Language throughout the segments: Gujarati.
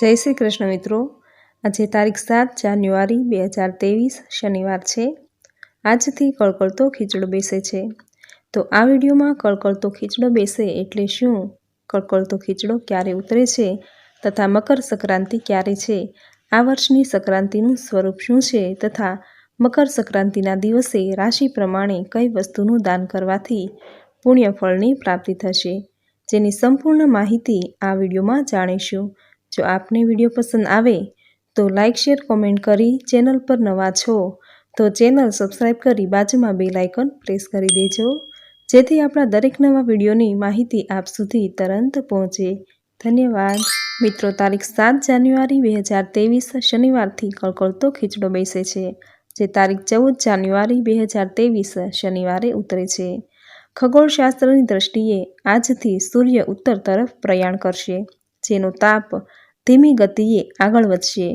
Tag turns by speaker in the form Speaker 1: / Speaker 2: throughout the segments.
Speaker 1: જય શ્રી કૃષ્ણ મિત્રો. આજે તારીખ સાત જાન્યુઆરી બે હજાર ત્રેવીસ શનિવાર છે. આજથી કળકળતો ખીચડો બેસે છે. તો આ વિડીયોમાં કળકળતો ખીચડો બેસે એટલે શું? કળકળતો ખીચડો ક્યારે ઉતરે છે? તથા મકર સંક્રાંતિ ક્યારે છે? આ વર્ષની સંક્રાંતિનું સ્વરૂપ શું છે? તથા મકર સંક્રાંતિના દિવસે રાશિ પ્રમાણે કઈ વસ્તુનું દાન કરવાથી પુણ્યફળની પ્રાપ્તિ થશે. જેની સંપૂર્ણ માહિતી આ વિડીયોમાં જાણીશું. જો આપને વીડિયો પસંદ આવે, તો લાઇક શેર, કોમેન્ટ કરી ચેનલ પર નવા છો, તો ચેનલ સબસ્ક્રાઈબ કરી બાજુમાં બે લાઇકન પ્રેસ કરી દેજો. જેથી આપણા દરેક નવા વિડીયોની માહિતી આપ સુધી તરંત પહોંચે. ધન્યવાદ. મિત્રો, તારીખ સાત જાન્યુઆરી બે હજાર ત્રેવીસ શનિવારથી કળકળતો ખીચડો બેસે છે, જે તારીખ ચૌદ જાન્યુઆરી બે હજાર ત્રેવીસ શનિવારે ઉતરે છે. ખગોળશાસ્ત્રની દ્રષ્ટિએ આજથી સૂર્ય ઉત્તર તરફ પ્રયાણ કરશે. જેનો તાપ ધીમી ગતિએ આગળ વધશે.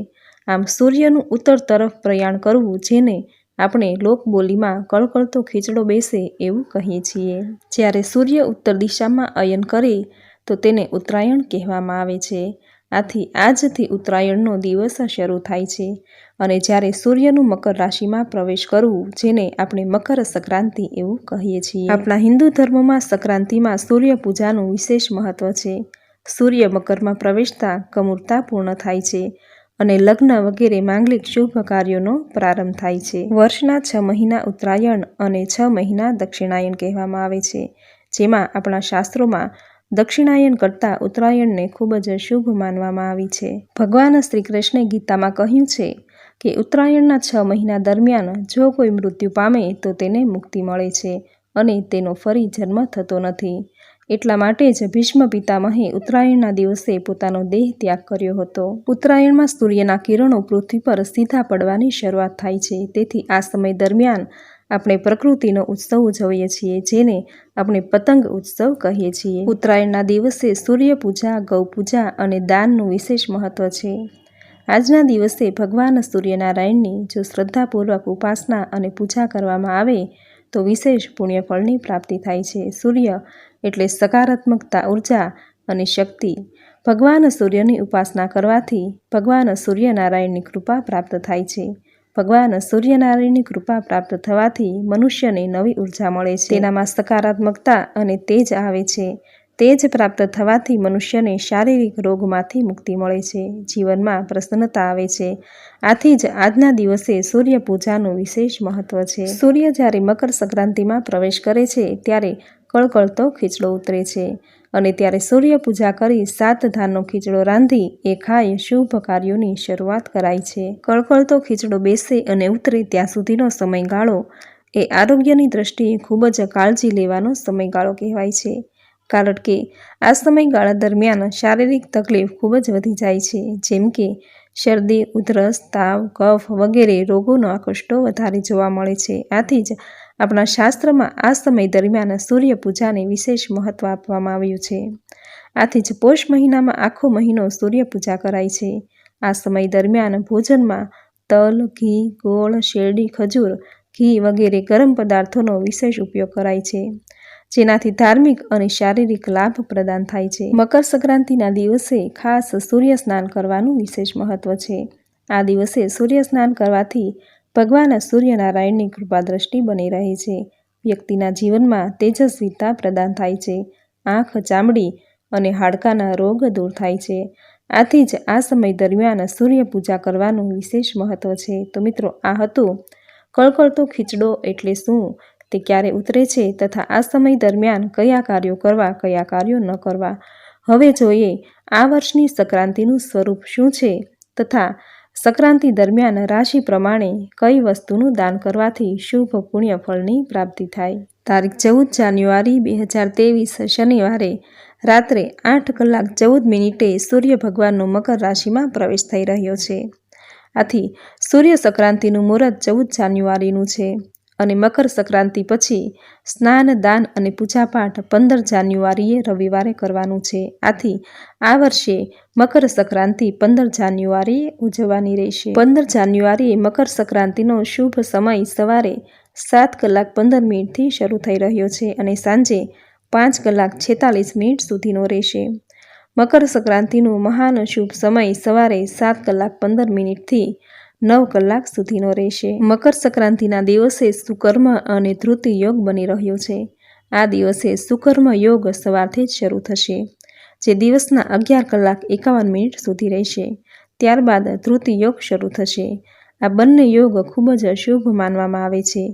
Speaker 1: આમ સૂર્યનું ઉત્તર તરફ પ્રયાણ કરવું જેને આપણે લોકબોલીમાં કળકળતો ખીચડો બેસે એવું કહીએ છીએ. જ્યારે સૂર્ય ઉત્તર દિશામાં અયન કરે તો તેને ઉત્તરાયણ કહેવામાં આવે છે. આથી આજથી ઉત્તરાયણનો દિવસ શરૂ થાય છે અને જ્યારે સૂર્યનું મકર રાશિમાં પ્રવેશ કરવું જેને આપણે મકર સંક્રાંતિ એવું કહીએ છીએ. આપણા હિન્દુ ધર્મમાં સંક્રાંતિમાં સૂર્ય પૂજાનું વિશેષ મહત્વ છે. સૂર્ય મકરમાં પ્રવેશતા કમૂરતા પૂર્ણ થાય છે અને લગ્ન વગેરે માંગલિક શુભ કાર્યોનો પ્રારંભ થાય છે. વર્ષના છ મહિના ઉત્તરાયણ અને છ મહિના દક્ષિણાયન કહેવામાં આવે છે, જેમાં આપણા શાસ્ત્રોમાં દક્ષિણાયન કરતાં ઉત્તરાયણને ખૂબ જ શુભ માનવામાં આવી છે. ભગવાન શ્રી કૃષ્ણે ગીતામાં કહ્યું છે કે ઉત્તરાયણના છ મહિના દરમિયાન જો કોઈ મૃત્યુ પામે તો તેને મુક્તિ મળે છે અને તેનો ફરી જન્મ થતો નથી. એટલા માટે જ ભીષ્મ પિતામહે ઉત્તરાયણના દિવસે પોતાનો દેહ ત્યાગ કર્યો હતો. ઉત્તરાયણમાં સૂર્યના કિરણો પૃથ્વી પર સીધા પડવાની શરૂઆત થાય છે. તેથી આ સમય દરમિયાન આપણે પ્રકૃતિનો ઉત્સવ ઉજવીએ છીએ, જેને આપણે પતંગ ઉત્સવ કહીએ છીએ. ઉત્તરાયણના દિવસે સૂર્ય પૂજા ગૌ પૂજા અને દાનનું વિશેષ મહત્વ છે. આજના દિવસે ભગવાન સૂર્યનારાયણની જો શ્રદ્ધાપૂર્વક ઉપાસના અને પૂજા કરવામાં આવે તો વિશેષ પુણ્યફળની પ્રાપ્તિ થાય છે. સૂર્ય એટલે સકારાત્મકતા, ઊર્જા અને શક્તિ. ભગવાન સૂર્યની ઉપાસના કરવાથી ભગવાન સૂર્યનારાયણની કૃપા પ્રાપ્ત થાય છે. ભગવાન સૂર્યનારાયણની કૃપા પ્રાપ્ત થવાથી મનુષ્યને નવી ઊર્જા મળે છે. તેનામાં સકારાત્મકતા અને તેજ આવે છે. તેજ પ્રાપ્ત થવાથી મનુષ્યને શારીરિક રોગમાંથી મુક્તિ મળે છે. જીવનમાં પ્રસન્નતા આવે છે. આથી જ આજના દિવસે સૂર્ય પૂજાનું વિશેષ મહત્વ છે. સૂર્ય જ્યારે મકર સંક્રાંતિમાં પ્રવેશ કરે છે, ત્યારે કળકળતો ખીચડો ઉતરે છે અને ત્યારે સૂર્ય પૂજા કરી સાત ધાનનો ખીચડો રાંધી એ ખાય શુભ કાર્યોની શરૂઆત કરાય છે. કળકળતો ખીચડો બેસે અને ઉતરે ત્યાં સુધીનો સમયગાળો એ આરોગ્યની દ્રષ્ટિએ ખૂબ જ કાળજી લેવાનો સમયગાળો કહેવાય છે. કારણ કે આ સમયગાળા દરમિયાન શારીરિક તકલીફ ખૂબ જ વધી જાય છે. જેમ કે શરદી, ઉધરસ, તાવ, કફ વગેરે રોગોનો આકષ્ટો વધારે જોવા મળે છે. આથી જ આપણા શાસ્ત્રમાં આ સમય દરમિયાન સૂર્યપૂજાને વિશેષ મહત્વ આપવામાં આવ્યું છે. આથી જ પોષ મહિનામાં આખો મહિનો સૂર્યપૂજા કરાય છે. આ સમય દરમિયાન ભોજનમાં તલ, ઘી, ગોળ, શેરડી, ખજૂર, ઘી વગેરે ગરમ પદાર્થોનો વિશેષ ઉપયોગ કરાય છે. જેનાથી ધાર્મિક અને શારીરિક લાભ પ્રદાન થાય છે. મકર સંક્રાંતિના દિવસે ખાસ સૂર્ય સ્નાન કરવાનું વિશેષ મહત્વ છે. આ દિવસે સૂર્ય સ્નાન કરવાથી ભગવાન સૂર્યનારાયણની કૃપા દ્રષ્ટિ બની રહે છે. વ્યક્તિના જીવનમાં તેજસ્વીતા પ્રદાન થાય છે. આંખ ચામડી અને હાડકાના રોગ દૂર થાય છે. આથી જ આ સમય દરમિયાન સૂર્ય પૂજા કરવાનું વિશેષ મહત્વ છે. તો મિત્રો, આ હતું કળકળતો ખીચડો એટલે શું? તે ક્યારે ઉતરે છે તથા આ સમય દરમિયાન કયા કાર્યો કરવા, કયા કાર્યો ન કરવા? હવે જોઈએ, આ વર્ષની સંક્રાંતિનું સ્વરૂપ શું છે તથા સંક્રાંતિ દરમિયાન રાશિ પ્રમાણે કઈ વસ્તુનું દાન કરવાથી શુભ પુણ્ય ફળની પ્રાપ્તિ થાય? તારીખ ચૌદ જાન્યુઆરી બે હજાર ત્રેવીસ શનિવારે રાત્રે આઠ કલાક ચૌદ મિનિટે સૂર્ય ભગવાનનો મકર રાશિમાં પ્રવેશ થઈ રહ્યો છે. આથી સૂર્ય સંક્રાંતિનું મુહૂર્ત ચૌદ જાન્યુઆરીનું છે. અને મકર સંક્રાંતિ પછી સ્નાન, દાન અને પૂજાપાઠ પંદર જાન્યુઆરીએ રવિવારે કરવાનું છે. આથી આ વર્ષે મકર સંક્રાંતિ પંદર જાન્યુઆરીએ ઉજવવાની રહેશે. પંદર જાન્યુઆરીએ મકર સંક્રાંતિનો શુભ સમય સવારે સાત કલાક પંદર મિનિટથી શરૂ થઈ રહ્યો છે અને સાંજે પાંચ કલાક છેતાલીસ મિનિટ સુધીનો રહેશે. મકર સંક્રાંતિનું મહાન શુભ સમય સવારે સાત કલાક પંદર મિનિટથી નવ કલાક સુધીનો રહેશે. મકર સંક્રાંતિના દિવસે સુકર્મ અને ધૃતિ યોગ બની રહ્યો છે. આ દિવસે સુકર્મ યોગ સવારથી જ શરૂ થશે, જે દિવસના અગિયાર કલાક એકાવન મિનિટ સુધી રહેશે. ત્યારબાદ ધૃતિ યોગ શરૂ થશે. આ બંને યોગ ખૂબ જ શુભ માનવામાં આવે છે.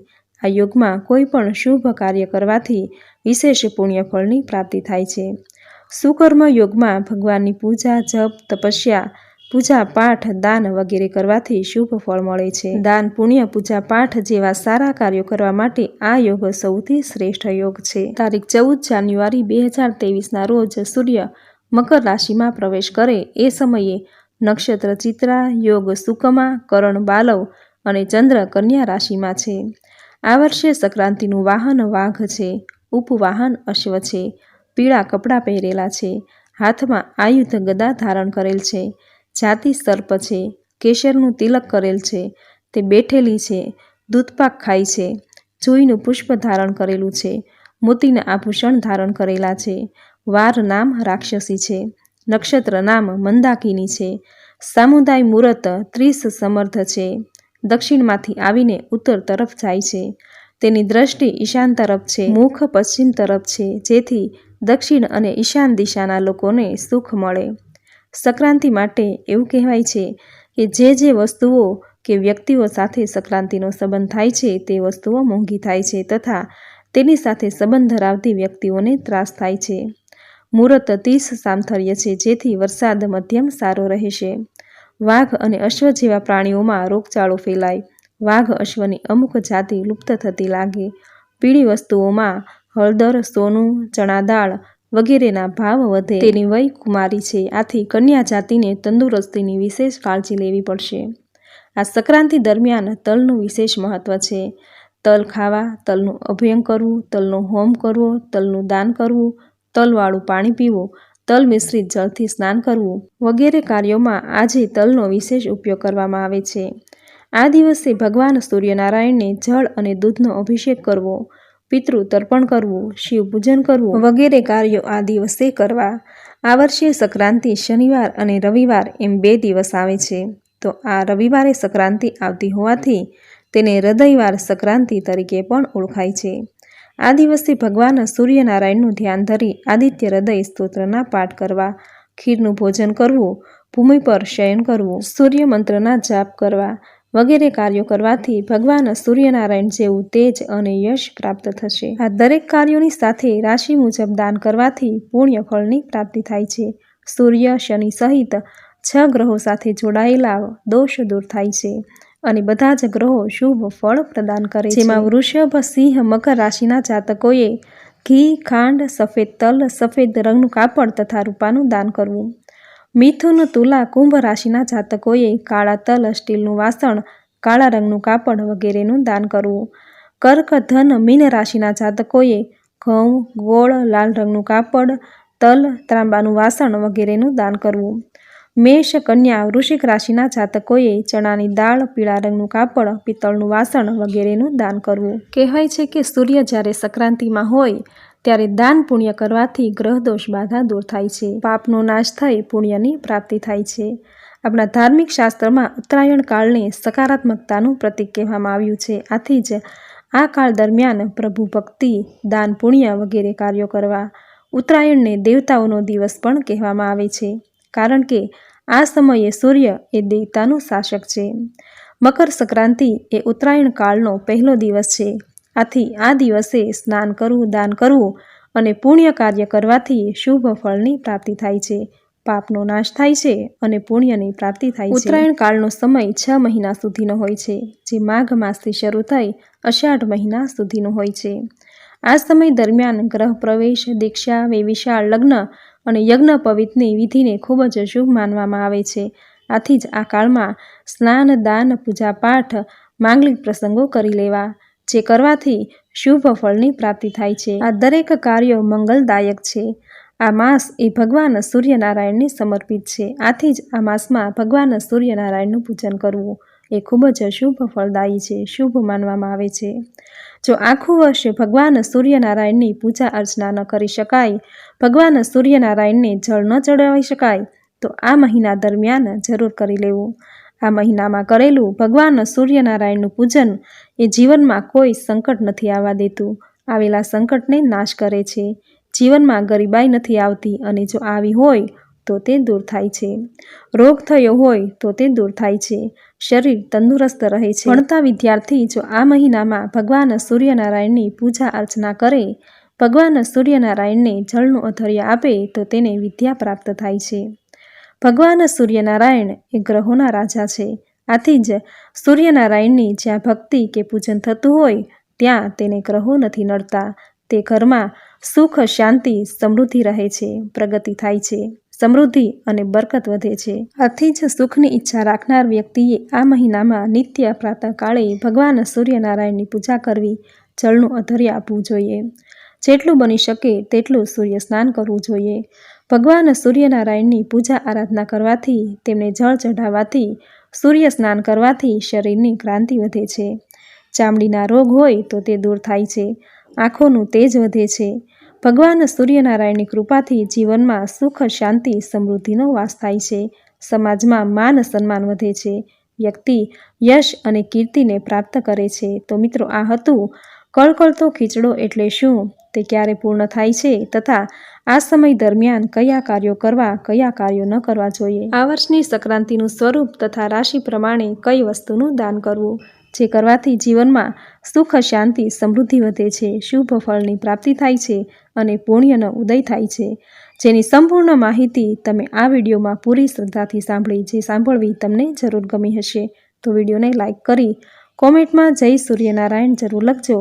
Speaker 1: આ યોગમાં કોઈ પણ શુભ કાર્ય કરવાથી વિશેષ પુણ્ય ફળની પ્રાપ્તિ થાય છે. સુકર્મ યોગમાં ભગવાનની પૂજા, જપ, તપસ્યા પૂજા પાઠ, દાન વગેરે કરવાથી શુભ ફળ મળે છે. દાન, પુણ્ય, પૂજા પાઠ જેવા સારા કાર્યો કરવા માટે આ યોગ સૌથી શ્રેષ્ઠ યોગ છે. તારીખ ચૌદ જાન્યુઆરી બે હજાર તેવીસના રોજ સૂર્ય મકર રાશિમાં પ્રવેશ કરે એ સમયે નક્ષત્ર, ચિત્રા, યોગ, સુકમા, કરણ, બાલવ અને ચંદ્ર કન્યા રાશિમાં છે. આ વર્ષે સંક્રાંતિનું વાહન વાઘ છે, ઉપવાહન અશ્વ છે, પીળા કપડાં પહેરેલા છે, હાથમાં આયુધ ગદા ધારણ કરેલ છે જાતિ સર્પ છે કેસરનું તિલક કરેલ છે. તે બેઠેલી છે, દૂધપાક ખાય છે જોઈનું પુષ્પ ધારણ કરેલું છે, મોતીના આભૂષણ ધારણ કરેલા છે, વાર નામ રાક્ષસી છે, નક્ષત્ર નામ મંદાકિની છે, સામુદાય મુહૂર્ત ત્રીસ સમર્થ છે, દક્ષિણમાંથી આવીને ઉત્તર તરફ જાય છે. તેની દ્રષ્ટિ ઈશાન તરફ છે, મુખ પશ્ચિમ તરફ છે, જેથી દક્ષિણ અને ઈશાન દિશાના લોકોને સુખ મળે. સંક્રાંતિ માટે એવું કહેવાય છે કે જે જે વસ્તુઓ કે વ્યક્તિઓ સાથે સંક્રાંતિનો સંબંધ થાય છે તે વસ્તુઓ મોંઘી થાય છે તથા તેની સાથે સંબંધ ધરાવતી વ્યક્તિઓને ત્રાસ થાય છે. મુહૂર્ત તીસ સામથર્ય છે જેથી વરસાદ મધ્યમ સારો રહેશે. વાઘ અને અશ્વ જેવા પ્રાણીઓમાં રોગચાળો ફેલાય. વાઘ અશ્વની અમુક જાતિ લુપ્ત થતી લાગે. પીળી વસ્તુઓમાં હળદર, સોનું ચણા દાળ વગેરેના ભાવ વધે. તેની વય કુમારી છે. આથી કન્યા જાતિને તંદુરસ્તીની વિશેષ કાળજી લેવી પડશે. આ સંક્રાંતિ દરમિયાન તલનું વિશેષ મહત્વ છે. તલ ખાવા, તલનું અભયંગ કરવું, તલનો હોમ કરવો, તલનું દાન કરવું, તલવાળું પાણી પીવું, તલ મિશ્રિત જળથી સ્નાન કરવું વગેરે કાર્યોમાં આજે તલનો વિશેષ ઉપયોગ કરવામાં આવે છે. આ દિવસે ભગવાન સૂર્યનારાયણને જળ અને દૂધનો અભિષેક કરવો પિતૃ તર્પણ કરવું, શિવ પૂજન કરવું વગેરે કાર્યો આ દિવસે કરવા. આ વર્ષે સંક્રાંતિ શનિવાર અને રવિવાર એમ બે દિવસ આવે છે. તો આ રવિવારે સંક્રાંતિ આવતી હોવાથી તેને હૃદયવાર સંક્રાંતિ તરીકે પણ ઓળખાય છે. આ દિવસે ભગવાન સૂર્યનારાયણનું ધ્યાન ધરી આદિત્ય હૃદય સ્તોત્રના પાઠ કરવા, ખીરનું ભોજન કરવું, ભૂમિ પર શયન કરવું સૂર્ય મંત્રના જાપ કરવા વગેરે કાર્યો કરવાથી ભગવાન સૂર્યનારાયણ જેવું તેજ અને યશ પ્રાપ્ત થશે. આ દરેક કાર્યોની સાથે રાશિ મુજબ દાન કરવાથી પુણ્ય ફળની પ્રાપ્તિ થાય છે. સૂર્ય, શનિ સહિત છ ગ્રહો સાથે જોડાયેલા દોષ દૂર થાય છે અને બધા જ ગ્રહો શુભ ફળ પ્રદાન કરે જેમાં વૃષભ, સિંહ, મકર રાશિના જાતકોએ ઘી, ખાંડ, સફેદ તલ, સફેદ રંગનું કાપડ તથા રૂપાનું દાન કરવું. મિથુન તુલા કુંભ રાશિના જાતકોએ કાળા તલ, સ્ટીલનું વાસણ, કાળા રંગનું કાપડ વગેરેનું દાન કરવું. કર્ક, ધન, મીન રાશિના જાતકોએ ઘઉં, ગોળ, લાલ રંગનું કાપડ, તલ, ત્રાંબાનું વાસણ વગેરેનું દાન કરવું. મેષ, કન્યા, વૃશ્ચિક રાશિના જાતકોએ ચણાની દાળ, પીળા રંગનું કાપડ, પિત્તળનું વાસણ વગેરેનું દાન કરવું. કહેવાય છે કે સૂર્ય જ્યારે સંક્રાંતિમાં હોય ત્યારે દાન પુણ્ય કરવાથી ગ્રહ દોષ બાધા દૂર થાય છે. પાપનો નાશ થઈ પુણ્યની પ્રાપ્તિ થાય છે. આપણા ધાર્મિક શાસ્ત્રમાં ઉત્તરાયણ કાળને સકારાત્મકતાનું પ્રતીક કહેવામાં આવ્યું છે. આથી જ આ કાળ દરમિયાન પ્રભુ ભક્તિ, દાન પુણ્ય વગેરે કાર્યો કરવા, ઉત્તરાયણને દેવતાઓનો દિવસ પણ કહેવામાં આવે છે. કારણ કે આ સમયે સૂર્ય એ દેવતાનું શાસક છે. મકર સંક્રાંતિ એ ઉત્તરાયણ કાળનો પહેલો દિવસ છે. આથી આ દિવસે સ્નાન કરવું, દાન કરવું અને પુણ્ય કાર્ય કરવાથી શુભ ફળની પ્રાપ્તિ થાય છે. પાપનો નાશ થાય છે અને પુણ્યની પ્રાપ્તિ થાય છે. ઉત્તરાયણ કાળનો સમય છ મહિના સુધીનો હોય છે, જે માઘ માસથી શરૂ થઈ અષાઢ મહિના સુધીનો હોય છે. આ સમય દરમિયાન ગ્રહ પ્રવેશ, દીક્ષા, વેવિશાળ લગ્ન અને યજ્ઞ પવિત્રની વિધિને ખૂબ જ શુભ માનવામાં આવે છે. આથી જ આ કાળમાં સ્નાન, દાન પૂજા પાઠ માંગલિક પ્રસંગો કરી લેવા જે કરવાથી શુભ ફળની પ્રાપ્તિ થાય છે. આ દરેક કાર્યો મંગલદાયક છે. આ માસ એ ભગવાન સૂર્યનારાયણને સમર્પિત છે. આથી જ આ માસમાં ભગવાન સૂર્યનારાયણનું પૂજન કરવું એ ખૂબ જ શુભ ફળદાયી છે, શુભ માનવામાં આવે છે. જો આખું વર્ષ ભગવાન સૂર્યનારાયણની પૂજા અર્ચના ન કરી શકાય, ભગવાન સૂર્યનારાયણને જળ ન ચડાવી શકાય, તો આ મહિના દરમિયાન જરૂર કરી લેવું. આ મહિનામાં કરેલું ભગવાન સૂર્યનારાયણનું પૂજન એ જીવનમાં કોઈ સંકટ નથી આવવા દેતું. આવેલા સંકટને નાશ કરે છે. જીવનમાં ગરીબાઈ નથી આવતી અને જો આવી હોય તો તે દૂર થાય છે. રોગ થયો હોય તો તે દૂર થાય છે. શરીર તંદુરસ્ત રહે છે. ભણતા વિદ્યાર્થી જો આ મહિનામાં ભગવાન સૂર્યનારાયણની પૂજા અર્ચના કરે, ભગવાન સૂર્યનારાયણને જળનું અધર્ય આપે તો તેને વિદ્યા પ્રાપ્ત થાય છે. ભગવાન સૂર્યનારાયણ એ ગ્રહોના રાજા છે. આથી જ સૂર્યનારાયણની જ્યાં ભક્તિ કે પૂજન થતું હોય, ત્યાં તેને ગ્રહો નથી નડતા. તે ઘરમાં સુખ, શાંતિ, સમૃદ્ધિ રહે છે, પ્રગતિ થાય છે, સમૃદ્ધિ અને બરકત વધે છે. આથી જ સુખની ઈચ્છા રાખનાર વ્યક્તિએ આ મહિનામાં નિત્ય પ્રાતઃકાળે ભગવાન સૂર્યનારાયણની પૂજા કરવી જળનું અધર્ય આપવું જોઈએ. જેટલું બની શકે તેટલું સૂર્ય સ્નાન કરવું જોઈએ. ભગવાન સૂર્યનારાયણની પૂજા આરાધના કરવાથી, તેમને જળ ચઢાવવાથી, સૂર્ય સ્નાન કરવાથી શરીરની ક્રાંતિ વધે છે. ચામડીના રોગ હોય તો તે દૂર થાય છે. આંખોનું તેજ વધે છે. ભગવાન સૂર્યનારાયણની કૃપાથી જીવનમાં સુખ, શાંતિ, સમૃદ્ધિનો વાસ થાય છે. સમાજમાં માન સન્માન વધે છે. વ્યક્તિ યશ અને કીર્તિને પ્રાપ્ત કરે છે. તો મિત્રો, આ હતું કળકળતો ખીચડો એટલે શું? તે ક્યારે પૂર્ણ થાય છે? તથા આ સમય દરમિયાન કયા કાર્યો કરવા, કયા કાર્યો ન કરવા જોઈએ? આ વર્ષની સંક્રાંતિનું સ્વરૂપ તથા રાશિ પ્રમાણે કઈ વસ્તુનું દાન કરવું? જે કરવાથી જીવનમાં સુખ, શાંતિ, સમૃદ્ધિ વધે છે, શુભ ફળની પ્રાપ્તિ થાય છે અને પુણ્યનો ઉદય થાય છે. જેની સંપૂર્ણ માહિતી તમે આ વિડીયોમાં પૂરી શ્રદ્ધાથી સાંભળી જે સાંભળવી તમને જરૂર ગમી હશે. તો વિડીયોને લાઇક કરી કોમેન્ટમાં જય સૂર્યનારાયણ જરૂર લખજો